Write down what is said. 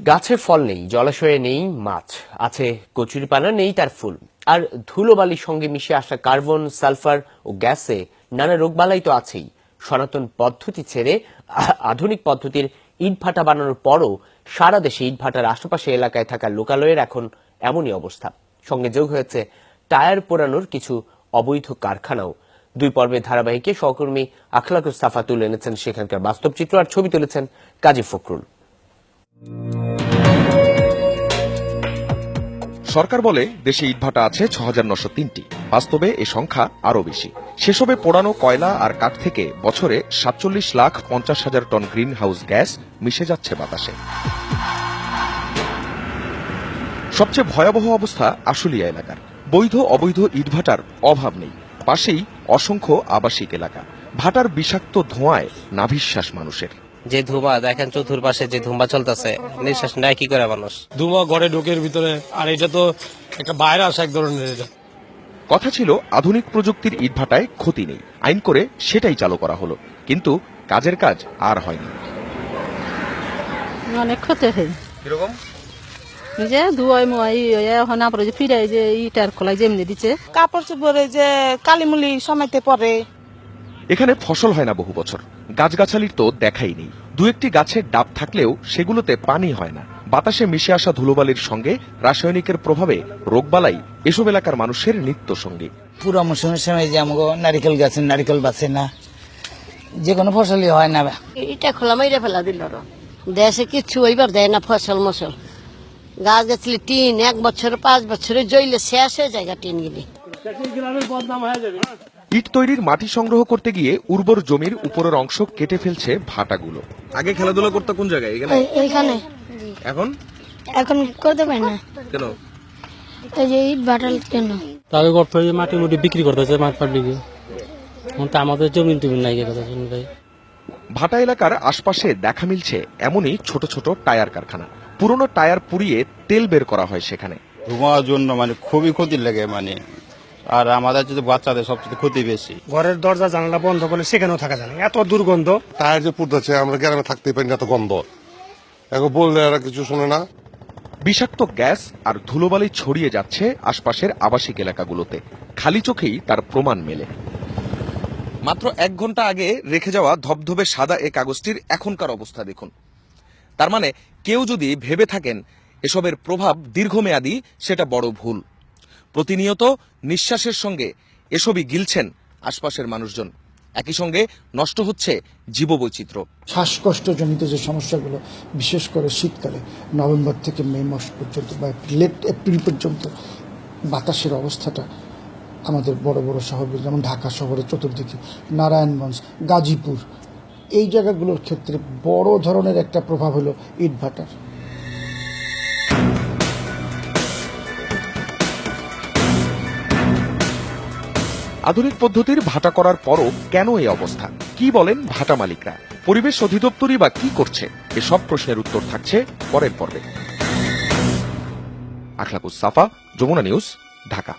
গাছে ফল নেই, জলাশয়ে নেই মাছ, আছে কচুরিপানা, নেই তার ফুল। আর ধুলোবালির সঙ্গে মিশে আসা কার্বন, সালফার ও গ্যাসে নানা রোগবালাই তো আছেই। সনাতন পদ্ধতি ছেড়ে আধুনিক পদ্ধতির ইটভাটা বানানোর পরও সারা দেশে ইটভাটার আশেপাশে এলাকায় থাকা লোকালয়ের এখন এমনই অবস্থা। সঙ্গে যোগ হয়েছে টায়ার পোড়ানোর কিছু অবৈধ কারখানাও। দুই পর্বের ধারাবাহিকে সহকর্মী আখলাকুর সাফা তুলে এনেছেন সেখানকার বাস্তব চিত্র আর ছবি তুলেছেন কাজী ফখরুল। সরকার বলে দেশে ইটভাটা আছে ছ হাজার নশো তিনটি। বাস্তবে এ সংখ্যা আরও বেশি। সেসবে পোড়ানো কয়লা আর কাঠ থেকে বছরে সাতচল্লিশ লাখ পঞ্চাশ হাজার টন গ্রিন হাউস গ্যাস মিশে যাচ্ছে বাতাসে। সবচেয়ে ভয়াবহ অবস্থা আশুলিয়া এলাকার। বৈধ অবৈধ ইটভাটার অভাব নেই। পাশেই অসংখ্য আবাসিক এলাকা। ভাটার বিষাক্ত ধোঁয়ায় নাভিশ্বাস মানুষের। যে ধুমা দেখেন চতুর্পাশে যে ধুমা চলতেছে নিঃশ্বাস নেয় কি করে মানুষ? ধুমা ঘরে ঢোকের ভিতরে আর এটা তো একটা ভাইরাস এক ধরনের এটা। কথা ছিল আধুনিক প্রযুক্তির ইটভাটায় ক্ষতি নেই। আইন করে সেটাই চালু করা হলো কিন্তু কাজের কাজ আর হয়নি। অনেক ক্ষতি হয়। কীরকম? যে ধুয়াই মুয়াই এখন আপনার যে ফিরে যে ইটার খোলাই যেমনি দিচ্ছে। কাপড় চোপড়ে যে কালিমুলি সময়তে পরে। এখানে ফসল হয় না বহু বছর। গাছগাছালির তো দেখাই নেই। দু একটি গাছের ডাব থাকলেও সেগুলোতে পানি হয় না। বাতাসে মিশে আসা ধুলোবালির সঙ্গে রাসায়নিকের প্রভাবে রোগবালাই এসব এলাকার মানুষের নিত্য সঙ্গী পুরো মৌসুমের সময় যে আমাকে নারিকেল গাছে নারিকেল বাঁচে না যে কোনো ফসলই হয় না। এটা খোলা মাইরে ফেলা দিল। দেশে কিচ্ছু ওইবার দেয় না ফসল মসল। গাছ গাছলি টিন এক বছর পাঁচ বছরে জইলে শেষ হয়ে যায় গা টিন গিলি ইট তৈরির মাটি সংগ্রহ করতে গিয়ে উর্বর জমির উপরের অংশ কেটে ফেলছে ভাটাগুলো। আগে খেলাধুলা করতে কোন জায়গায়? এখানে? এইখানে। এখন? এখন করতে পারি না। কেন? এই যে ইট বাটাল কেন? তাকে করতে হয় মাটি মুটি বিক্রি করতেছে মাঠ পাট বিক্রি। এখন তো আমাদের জমি টমি নাই কথা ভাই। ভাটা এলাকার আশপাশে দেখা মিলছে এমনই ছোট ছোট টায়ার কারখানা। পুরনো টায়ার পুড়িয়ে তেল বের করা হয় সেখানে। ধোঁয়ার জন্য মানে খুবই ক্ষতি লাগে মানে। আর আমাদের যদি বাচ্চাদের সবচেয়ে ক্ষতি বেশি। ঘরের দরজা জানালা বন্ধ করলে সেখানেও থাকা যায় না। এত দুর্গন্ধ। টায়ার যে পুড়তেছে আমরা গ্রামে থাকতেই পারি না এত গন্ধ। এখন বললে এরা কিছু শোনে না। বিষাক্ত গ্যাস আর ধুলোবালি ছড়িয়ে যাচ্ছে আশপাশের আবাসিক এলাকাগুলোতে। খালি চোখেই তার প্রমাণ মেলে। মাত্র এক ঘণ্টা আগে রেখে যাওয়া ধবধবে সাদা এ কাগজটির এখনকার অবস্থা দেখুন। তার মানে কেউ যদি ভেবে থাকেন এসবের প্রভাব দীর্ঘমেয়াদী সেটা বড় ভুল। প্রতিনিয়ত নিঃশ্বাসের সঙ্গে এসবই গিলছেন আশপাশের মানুষজন। একই সঙ্গে নষ্ট হচ্ছে জীববৈচিত্র্য। শ্বাসকষ্টজনিত যে সমস্যাগুলো, বিশেষ করে শীতকালে, নভেম্বর থেকে মে মাস পর্যন্ত বা লেট এপ্রিল পর্যন্ত বাতাসের অবস্থাটা আমাদের বড় বড় শহর যেমন ঢাকা শহরের চতুর্দিকে, নারায়ণগঞ্জ, গাজীপুর, এই জায়গাগুলোর ক্ষেত্রে বড় ধরনের একটা প্রভাব হলো ইটভাটার। আধুনিক পদ্ধতির ভাটা করার পরও কেন এই অবস্থা? কি বলেন ভাটা মালিকরা? পরিবেশ অধিদপ্তরই বা কি করছে? এসব প্রশ্নের উত্তর থাকছে পরের পর্বে। আখলাকুস সাফা, যমুনা নিউজ, ঢাকা।